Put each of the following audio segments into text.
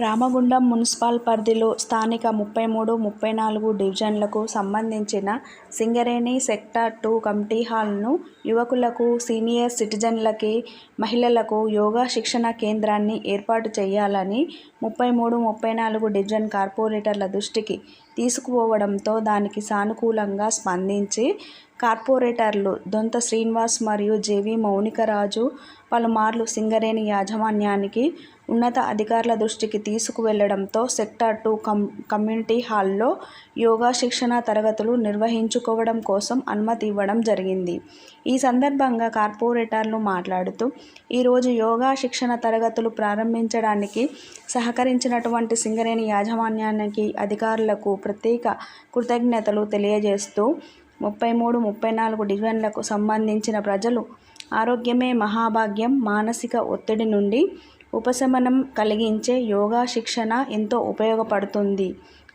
Ramagundam municipal పరిధిలో స్థానిక ముప్పై మూడు, ముప్పై నాలుగు డివిజన్లకు సంబంధించిన సింగరేణి సెక్టార్ టూ కమిటీ హాల్ను యువకులకు, సీనియర్ సిటిజన్లకి, మహిళలకు యోగా శిక్షణ కేంద్రాన్ని ఏర్పాటు చేయాలని ముప్పై మూడు, ముప్పై నాలుగు డివిజన్ కార్పొరేటర్ల దృష్టికి తీసుకుపోవడంతో దానికి సానుకూలంగా స్పందించి కార్పొరేటర్లు దొంత శ్రీనివాస్ మరియు జేవి మౌనికరాజు పలుమార్లు సింగరేణి యాజమాన్యానికి, ఉన్నత అధికారుల దృష్టికి తీసుకువెళ్ళడంతో సెక్టార్ టూ కమ్యూనిటీ హాల్లో యోగా శిక్షణ తరగతులు నిర్వహించుకోవడం కోసం అనుమతి ఇవ్వడం జరిగింది. ఈ సందర్భంగా కార్పొరేటర్లు మాట్లాడుతూ ఈరోజు యోగా శిక్షణ తరగతులు ప్రారంభించడానికి సహకరించినటువంటి సింగరేణి యాజమాన్యానికి, అధికారులకు ప్రత్యేక కృతజ్ఞతలు తెలియజేస్తూ ముప్పై మూడు, ముప్పై నాలుగు డివిజన్లకు సంబంధించిన ప్రజలు ఆరోగ్యమే మహాభాగ్యం మానసిక ఒత్తిడి నుండి ఉపశమనం కలిగించే యోగా శిక్షణ ఎంతో ఉపయోగపడుతుంది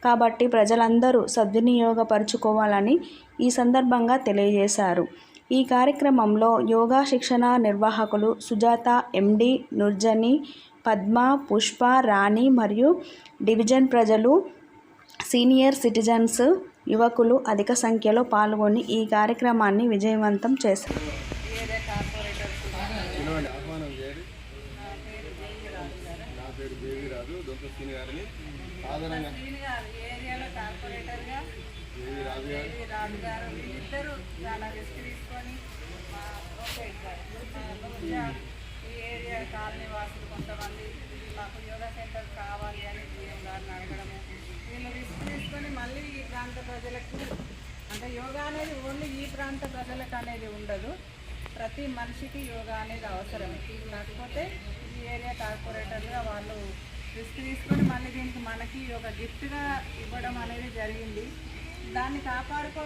కాబట్టి ప్రజలందరూ సద్వినియోగపరుచుకోవాలని ఈ సందర్భంగా తెలియజేశారు. ఈ కార్యక్రమంలో యోగా శిక్షణ నిర్వాహకులు సుజాత, ఎండీ నుర్జని పద్మ, పుష్ప, రాణి మరియు డివిజన్ ప్రజలు, సీనియర్ సిటిజన్స్, యువకులు అధిక సంఖ్యలో పాల్గొని ఈ కార్యక్రమాన్ని విజయవంతం చేశారు. ఈ ఏరియా కాలనీ వాసులు కొంతమంది మాకు యోగా సెంటర్ కావాలి అని గారిని అడగడం వీళ్ళు రిస్క్ తీసుకొని మళ్ళీ ఈ ప్రాంత ప్రజలకు అంటే యోగా అనేది ఓన్లీ ఈ ప్రాంత ప్రజలకు అనేది ఉండదు. ప్రతి మనిషికి యోగా అనేది అవసరం. కాకపోతే ఈ ఏరియా కార్పొరేటర్గా వాళ్ళు రిస్క్ తీసుకొని మళ్ళీ దీనికి మనకి ఒక గిఫ్ట్గా ఇవ్వడం అనేది జరిగింది. దాన్ని కాపాడుకో